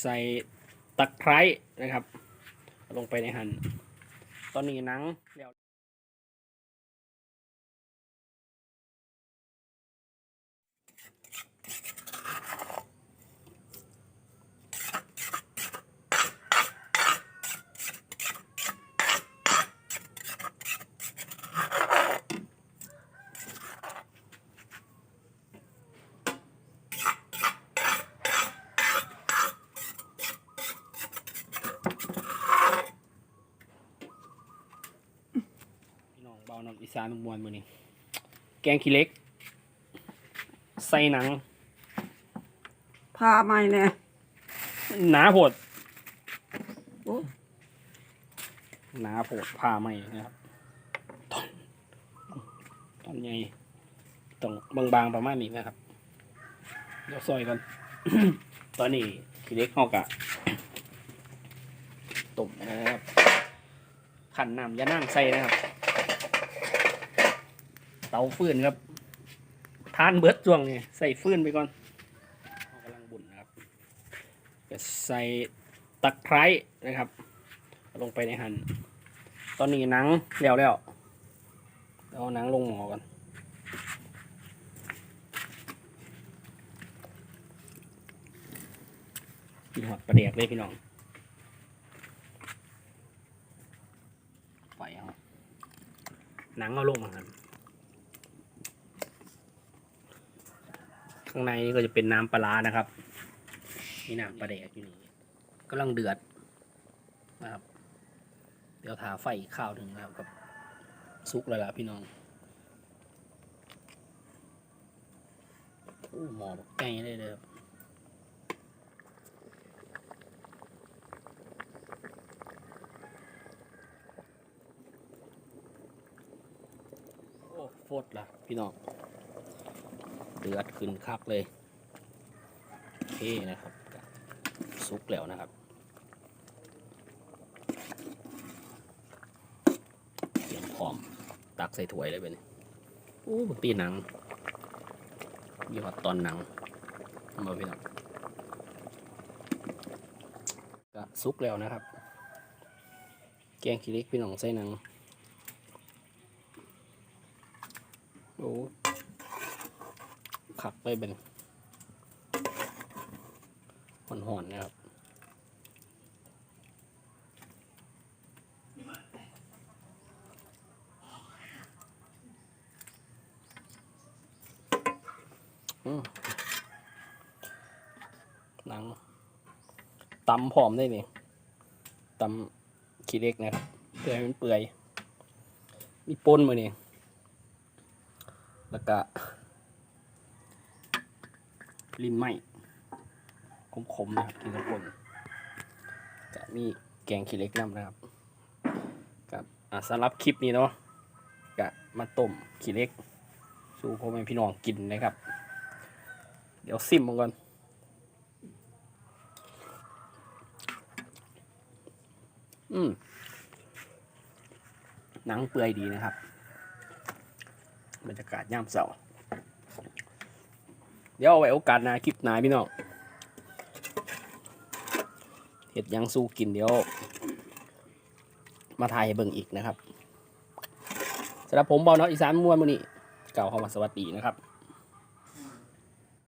ใส่ตะไคร้นะครับ ลงไปในหั่นตอนนี้หนังแล้ว พี่ น้องเบาน้ำอีสานมวนมือนี้แกงขี้เหล็ก ใส่หนังพาใหม่เนี่ยหนาโผดโอ้หนาโผดผ่าไหมนะครับตอนตอนใหญ่ต้องบางๆประมาณนี้นะครับเดี๋ยวซอยก่อนตอนนี้ขี้เหล็กเขากะต้มนะครับขันน้ำยานั่งใส่นะครับ เตาฟืนครับทานเบิดช่วงนี้ใส่ฟืนไปก่อนกำลังบุ่นนะครับก็ใส่ตะไคร้นะครับ ลงไปในหั่นตอนนี้หนังแล้วแล้วเอาหนังลงหมอก่อนกินหอดประเดียกเลยพี่น้องไฟเอาหนังเอาลงมาครับ ข้างในนี่ก็จะเป็นน้ำปลานะครับมีน้ำปลาแดกอยู่นี่กำลังเดือดนะครับ เดี๋ยวทาไฟอีกข้าวหนึ่งนะครับกับซุกแล้วล่ะพี่น้องโอ้หมอบักไก่เลยเลยครับโอ้โฟดล่ะพี่น้อง เดือดขึ้นคักเลยโอเคนะครับซุกแล้วนะครับเตรียมพร้อมตักใส่ถ้วยเลยเป็นโอ้บปีหนังมีหอดตอนหนังมาพี่น้องก็ซุกแล้วนะครับ แกงขี้เล็กพี่น้องใส่หนังโอ้ ขักไปเป็นห่อนๆนะครับอืมหนังตำพร้อมได้นี่ตำขี้เล็กนะครับเพื่อให้มันเปื่อย มีปนมาเนี่ยแล้วก็ ลิ้นไหมขมๆนะครับกินกับป่นจะมีแกงขี้เล็กน้ำนะครับกับอ่าสำหรับคลิปนี้เนาะกะมาต้มขี้เล็ก สู่พ่อแม่พี่น้องกินนะครับ เดี๋ยวซิมมันก่อนอืมหนังเปื่อยดีนะครับ บรรยากาศย่ามเสาร์ เดี๋ยวเอาไว้โอกาสหน้าคลิปหน้าพี่น้องเห็ดยังสู้กินเดี๋ยว มาถ่ายให้เบิ่งอีกนะครับสำหรับผมบอลน้อยอีสานมวนมือนี้เก่าเข้ามาสวัสดีนะครับ